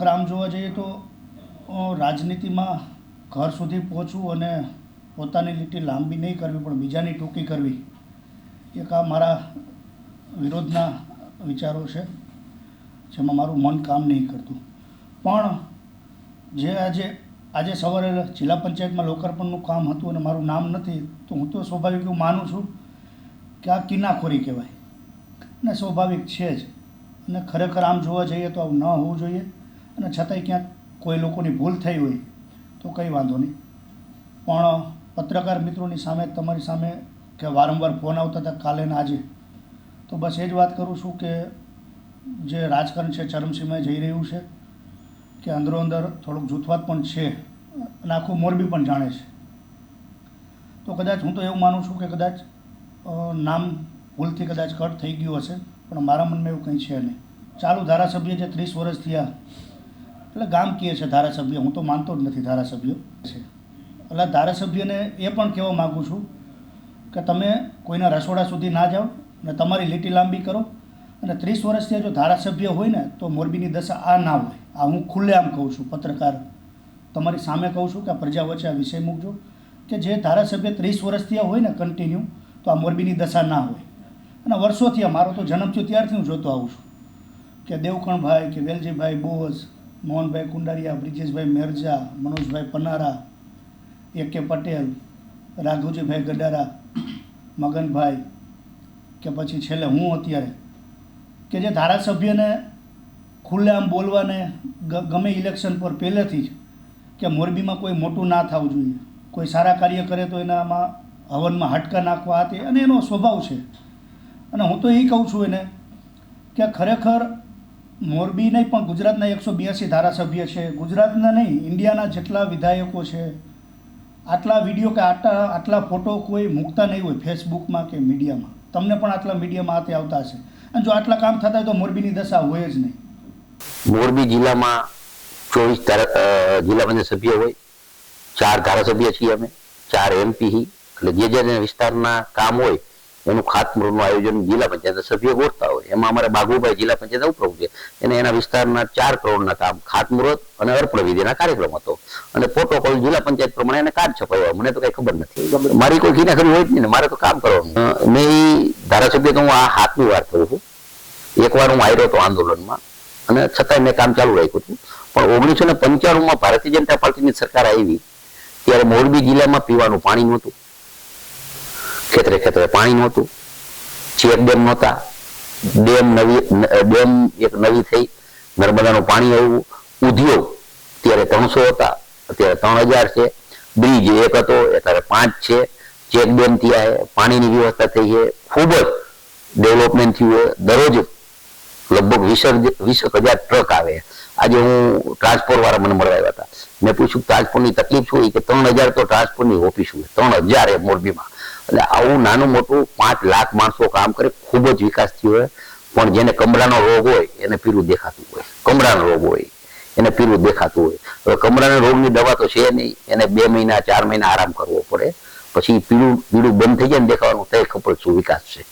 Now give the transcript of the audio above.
ખરેખર આમ જોવા જઈએ તો રાજનીતિમાં ઘર સુધી પહોંચવું અને પોતાની લીટી લાંબી નહીં કરવી, પણ બીજાની ટૂંકી કરવી, એક આ મારા વિરોધના વિચારો છે, જેમાં મારું મન કામ નહીં કરતું. પણ જે આજે આજે સવારે જિલ્લા પંચાયતમાં લોકાર્પણનું કામ હતું અને મારું નામ નથી, તો હું તો સ્વાભાવિક એવું માનું છું કે આ કિનાખોરી કહેવાય. અને સ્વાભાવિક છે જ. અને ખરેખર આમ જોવા જઈએ તો આવું ન હોવું જોઈએ. અને છતાંય ક્યાંક કોઈ લોકોની ભૂલ થઈ હોય તો કંઈ વાંધો નહીં. પણ પત્રકાર મિત્રોની સામે તમારી સામે કે વારંવાર ફોન આવતા હતા કાલે ને આજે, તો બસ એ જ વાત કરું છું કે જે રાજકારણ છે ચરમસીમાએ જઈ રહ્યું છે, કે અંદરો અંદર થોડુંક જૂથવાદ પણ છે અને આખું મોરબી પણ જાણે છે. તો કદાચ હું તો એવું માનું છું કે કદાચ નામ ભૂલથી કદાચ કટ થઈ ગયું હશે, પણ મારા મનમાં એવું કંઈ છે નહીં. ચાલુ ધારાસભ્ય જે ત્રીસ વર્ષ થયા એટલે ગામ કહે છે ધારાસભ્ય. હું તો માનતો જ નથી ધારાસભ્ય. છે એટલે ધારાસભ્યને એ પણ કહેવા માગું છું કે તમે કોઈના રસોડા સુધી ના જાઓ અને તમારી લીટી લાંબી કરો. અને ત્રીસ વર્ષથી જો ધારાસભ્ય હોય ને, તો મોરબીની દશા આ ના હોય. આ હું ખુલ્લેઆમ કહું છું, પત્રકાર. તમારી સામે કહું છું કે પ્રજા વચ્ચે આ વિષય મૂકજો કે જે ધારાસભ્ય ત્રીસ વર્ષથી હોય ને કન્ટિન્યુ તો આ મોરબીની દશા ના હોય. અને વર્ષોથી મારો તો જન્મ થયો, ત્યારથી હું જોતો આવું છું કે દેવકણભાઈ, કે વેલજીભાઈ બોઝ મોહનભાઈ કુંડારિયા, બ્રિજેશભાઈ મેરજા, મનોજભાઈ પનારા એ કે પટેલ રાઘુજીભાઈ ગડારા મગનભાઈ કે પછી છેલ્લે હું અત્યારે કે જે ધારાસભ્યને ખુલ્લેઆમ બોલવાને ગમે ઇલેક્શન પર પહેલેથી જ કે મોરબીમાં કોઈ મોટું ના થવું જોઈએ. કોઈ સારા કાર્ય કરે તો એનામાં હવનમાં હટકા નાખવા હતી અને એનો સ્વભાવ છે. અને હું તો એ કહું છું એને કે ખરેખર મોરબી નહીં, પણ ગુજરાતના એકસો બ્યાસી ધારાસભ્ય છે. ગુજરાતના નહીં, ઇન્ડિયાના જેટલા વિધાયકો છે. આટલા વીડિયો કે આટલા આટલા ફોટો કોઈ મૂકતા નહીં હોય ફેસબુકમાં કે મીડિયામાં. તમને પણ આટલા મીડિયામાં આતે આવતા હશે. અને જો આટલા કામ થતા હોય તો મોરબીની દશા હોય જ નહીં. મોરબી જિલ્લામાં ચોવીસ જિલ્લા પંચાયત સભ્ય હોય. ચાર ધારાસભ્ય છીએ અમે. ચાર એમપી એટલે જે જે વિસ્તારના કામ હોય એનું ખાતમુહૂર્તનું આયોજન જિલ્લા પંચાયત સભ્યો ગોઠતા હોય. એમાં અમારે બાગુભાઈ જિલ્લા પંચાયત ઉપપ્રમુખ એને એના વિસ્તારના ચાર કરોડના કામ, ખાતમુહૂર્ત અને અર્પણ વિધિના કાર્યક્રમ હતો. અને પ્રોટોકોલ જિલ્લા પંચાયત પ્રમાણે એને કાર્ડ છપાયો. મને તો કઈ ખબર નથી. મારી કોઈ ઘીના ખરી હોય જ નહીં મારે તો કામ કરવાનું. મેં ધારાસભ્ય તો હું આ હાથની વાર કરું છું. એકવાર હું આવ્યો હતો આંદોલનમાં. અને છતાંય મેં કામ ચાલુ રાખ્યું હતું. પણ ઓગણીસો ને પંચાણુંમાં ભારતીય જનતા પાર્ટીની સરકાર આવી. ત્યારે મોરબી જિલ્લામાં પીવાનું પાણી નહોતું ખેતરે ખેતરે પાણી નહોતું. ચેક ડેમ નહોતા. ડેમ નવી, ડેમ એક નવી થઈ. નર્મદાનું પાણી આવ્યું ઉદ્યોગ ત્યારે ત્રણસો હતા. અત્યારે ત્રણ હજાર છે. બ્રિજ એક હતો, અત્યારે પાંચ છે. ચેક ડેમ થયા પાણીની વ્યવસ્થા થઈ છે. ખૂબ જ ડેવલપમેન્ટ થયું છે. દરરોજ લગભગ વીસ વીસ હજાર ટ્રક આવે. આજે હું ટ્રાન્સપોર્ટ વાળા મને મળવા આવ્યા હતા. મેં પૂછ્યું ટ્રાન્સપોર્ટની તકલીફ શું? કે, ત્રણ હજાર તો ટ્રાન્સપોર્ટની ઓફિસ હોય. ત્રણ હજાર એ મોરબીમાં. એટલે આવું નાનું મોટું પાંચ લાખ માણસો કામ કરે, ખૂબ જ વિકાસ થયો હોય. પણ જેને કમળાનો રોગ હોય, એને પીરું દેખાતું હોય. કમળાનો રોગ હોય, એને પીરું દેખાતું હોય. હવે કમળાના રોગની દવા તો છે નહીં, એને બે મહિના, ચાર મહિના આરામ કરવો પડે. પછી પીળું પીળું બંધ થઈ જાય ને દેખાવાનું તે ખબર શું વિકાસ છે.